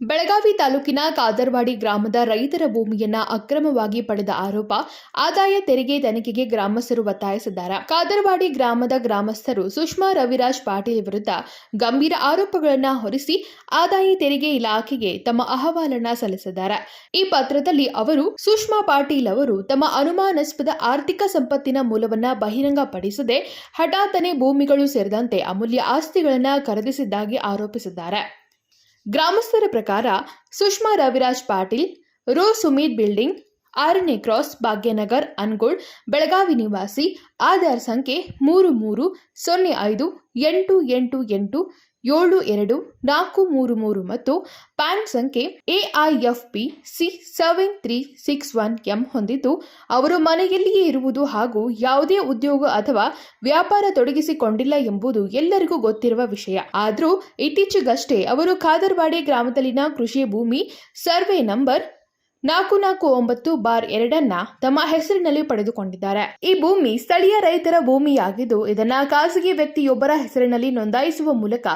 ಬೆಳಗಾವಿ ತಾಲೂಕಿನ ಕಾದರ್ವಾಡಿ ಗ್ರಾಮದ ರೈತರ ಭೂಮಿಯನ್ನ ಅಕ್ರಮವಾಗಿ ಪಡೆದ ಆರೋಪ ಆದಾಯ ತೆರಿಗೆ ತನಿಖೆಗೆ ಗ್ರಾಮಸ್ಥರು ಒತ್ತಾಯಿಸಿದ್ದಾರೆ. ಕಾದರ್ವಾಡಿ ಗ್ರಾಮದ ಗ್ರಾಮಸ್ಥರು ಸುಷ್ಮಾ ರವಿರಾಜ್ ಪಾಟೀಲ್ ವಿರುದ್ಧ ಗಂಭೀರ ಆರೋಪಗಳನ್ನು ಹೊರಿಸಿ ಆದಾಯ ತೆರಿಗೆ ಇಲಾಖೆಗೆ ತಮ್ಮ ಅಹವಾಲನ್ನ ಸಲ್ಲಿಸಿದ್ದಾರೆ. ಈ ಪತ್ರದಲ್ಲಿ ಅವರು ಸುಷ್ಮಾ ಪಾಟೀಲ್ ಅವರು ತಮ್ಮ ಅನುಮಾನಾಸ್ಪದ ಆರ್ಥಿಕ ಸಂಪತ್ತಿನ ಮೂಲವನ್ನ ಬಹಿರಂಗಪಡಿಸದೆ ಹಠಾತ್ತನೆ ಭೂಮಿಗಳು ಸೇರಿದಂತೆ ಅಮೂಲ್ಯ ಆಸ್ತಿಗಳನ್ನು ಖರೀದಿಸಿದ್ದಾಗಿ ಆರೋಪಿಸಿದ್ದಾರೆ. ಗ್ರಾಮಸ್ಥರ ಪ್ರಕಾರ ಸುಷ್ಮಾ ರವಿರಾಜ್ ಪಾಟೀಲ್ ರೋ ಸುಮೀತ್ ಬಿಲ್ಡಿಂಗ್ ಆರನೇ ಕ್ರಾಸ್ ಭಾಗ್ಯನಗರ್ ಅನ್ಗೋಳ್ ಬೆಳಗಾವಿ ನಿವಾಸಿ. ಆಧಾರ್ ಸಂಖ್ಯೆ ಮೂರು ಮೂರು, ಸೊನ್ನೆ ಐದು, ಎಂಟು ಎಂಟು ಎಂಟು, ಏಳು ಎರಡು, ನಾಲ್ಕು ಮೂರು ಮೂರು ಮತ್ತು ಪ್ಯಾನ್ ಸಂಖ್ಯೆ A I F P C seven three six one M ಹೊಂದಿದ್ದು ಅವರು ಮನೆಯಲ್ಲಿಯೇ ಇರುವುದು ಹಾಗೂ ಯಾವುದೇ ಉದ್ಯೋಗ ಅಥವಾ ವ್ಯಾಪಾರ ತೊಡಗಿಸಿಕೊಂಡಿಲ್ಲ ಎಂಬುದು ಎಲ್ಲರಿಗೂ ಗೊತ್ತಿರುವ ವಿಷಯ. ಆದರೂ ಇತ್ತೀಚೆಗಷ್ಟೇ ಅವರು ಖಾದರ್ವಾಡೆ ಗ್ರಾಮದಲ್ಲಿನ ಕೃಷಿ ಭೂಮಿ ಸರ್ವೆ ನಂಬರ್ ನಾಲ್ಕು ನಾಲ್ಕು ಒಂಬತ್ತು ಬಾರ್ ಎರಡನ್ನ ತಮ್ಮ ಹೆಸರಿನಲ್ಲಿ ಪಡೆದುಕೊಂಡಿದ್ದಾರೆ. ಈ ಭೂಮಿ ಸ್ಥಳೀಯ ರೈತರ ಭೂಮಿಯಾಗಿದ್ದು, ಇದನ್ನ ಖಾಸಗಿ ವ್ಯಕ್ತಿಯೊಬ್ಬರ ಹೆಸರಿನಲ್ಲಿ ನೋಂದಾಯಿಸುವ ಮೂಲಕ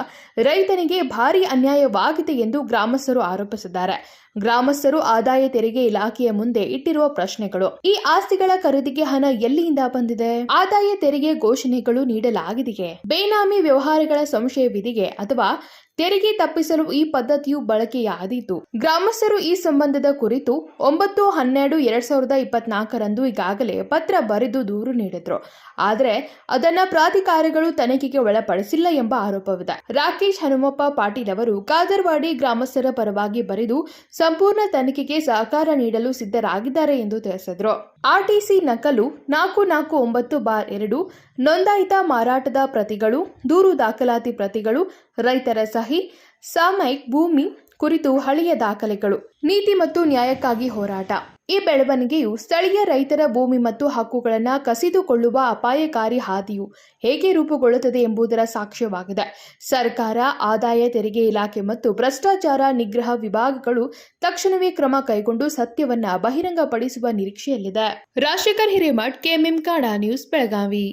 ರೈತನಿಗೆ ಭಾರಿ ಅನ್ಯಾಯವಾಗಿದೆ ಎಂದು ಗ್ರಾಮಸ್ಥರು ಆರೋಪಿಸಿದ್ದಾರೆ. ಗ್ರಾಮಸ್ಥರು ಆದಾಯ ತೆರಿಗೆ ಇಲಾಖೆಯ ಮುಂದೆ ಇಟ್ಟಿರುವ ಪ್ರಶ್ನೆಗಳು. ಈ ಆಸ್ತಿಗಳ ಖರೀದಿಗೆ ಹಣ ಎಲ್ಲಿಯಿಂದ ಬಂದಿದೆ? ಆದಾಯ ತೆರಿಗೆ ಘೋಷಣೆಗಳು ನೀಡಲಾಗಿದೆಯೇ? ಬೇನಾಮಿ ವ್ಯವಹಾರಗಳ ಸಂಶಯವಿದೆಯೇ? ಅಥವಾ ತೆರಿಗೆ ತಪ್ಪಿಸಲು ಈ ಪದ್ಧತಿಯು ಬಳಕೆಯಾದೀತು. ಗ್ರಾಮಸ್ಥರು ಈ ಸಂಬಂಧದ ಕುರಿತು ಒಂಬತ್ತು, ಹನ್ನೆರಡು, ಎರಡ್ ಸಾವಿರದ ಇಪ್ಪತ್ನಾಲ್ಕರಂದು ಈಗಾಗಲೇ ಪತ್ರ ಬರೆದು ದೂರು ನೀಡಿದ್ರು. ಆದರೆ ಅದನ್ನ ಪ್ರಾಧಿಕಾರಗಳು ತನಿಖೆಗೆ ಒಳಪಡಿಸಿಲ್ಲ ಎಂಬ ಆರೋಪವಿದೆ. ರಾಕೇಶ್ ಹನುಮಪ್ಪ ಪಾಟೀಲ್ ಅವರು ಕಾದರ್ವಾಡಿ ಗ್ರಾಮಸ್ಥರ ಪರವಾಗಿ ಬರೆದು ಸಂಪೂರ್ಣ ತನಿಖೆಗೆ ಸಹಕಾರ ನೀಡಲು ಸಿದ್ಧರಾಗಿದ್ದಾರೆ ಎಂದು ತಿಳಿಸಿದ್ರು. ಆರ್ಟಿಸಿ ನಕಲು ನಾಲ್ಕು ನಾಲ್ಕು ಒಂಬತ್ತು ಬಾರ್ ಎರಡು, ನೋಂದಾಯಿತ ಮಾರಾಟದ ಪ್ರತಿಗಳು, ದೂರು ದಾಖಲಾತಿ ಪ್ರತಿಗಳು, ರೈತರ ಸಹಿ, ಸಾಮಯಿಕ್ ಭೂಮಿ ಕುರಿತು ಹಳೆಯ ದಾಖಲೆಗಳು, ನೀತಿ ಮತ್ತು ನ್ಯಾಯಕ್ಕಾಗಿ ಹೋರಾಟ. ಈ ಬೆಳವಣಿಗೆಯು ಸ್ಥಳೀಯ ರೈತರ ಭೂಮಿ ಮತ್ತು ಹಕ್ಕುಗಳನ್ನು ಕಸಿದುಕೊಳ್ಳುವ ಅಪಾಯಕಾರಿ ಹಾದಿಯು ಹೇಗೆ ರೂಪುಗೊಳ್ಳುತ್ತದೆ ಎಂಬುದರ ಸಾಕ್ಷ್ಯವಾಗಿದೆ. ಸರ್ಕಾರ, ಆದಾಯ ತೆರಿಗೆ ಇಲಾಖೆ ಮತ್ತು ಭ್ರಷ್ಟಾಚಾರ ನಿಗ್ರಹ ವಿಭಾಗಗಳು ತಕ್ಷಣವೇ ಕ್ರಮ ಕೈಗೊಂಡು ಸತ್ಯವನ್ನು ಬಹಿರಂಗಪಡಿಸುವ ನಿರೀಕ್ಷೆಯಲ್ಲಿದೆ. ರಾಜಶೇಖರ್ ಹಿರೇಮಠ್, ಕೆಎಂಎಂ ಕಾಡಾ ನ್ಯೂಸ್, ಬೆಳಗಾವಿ.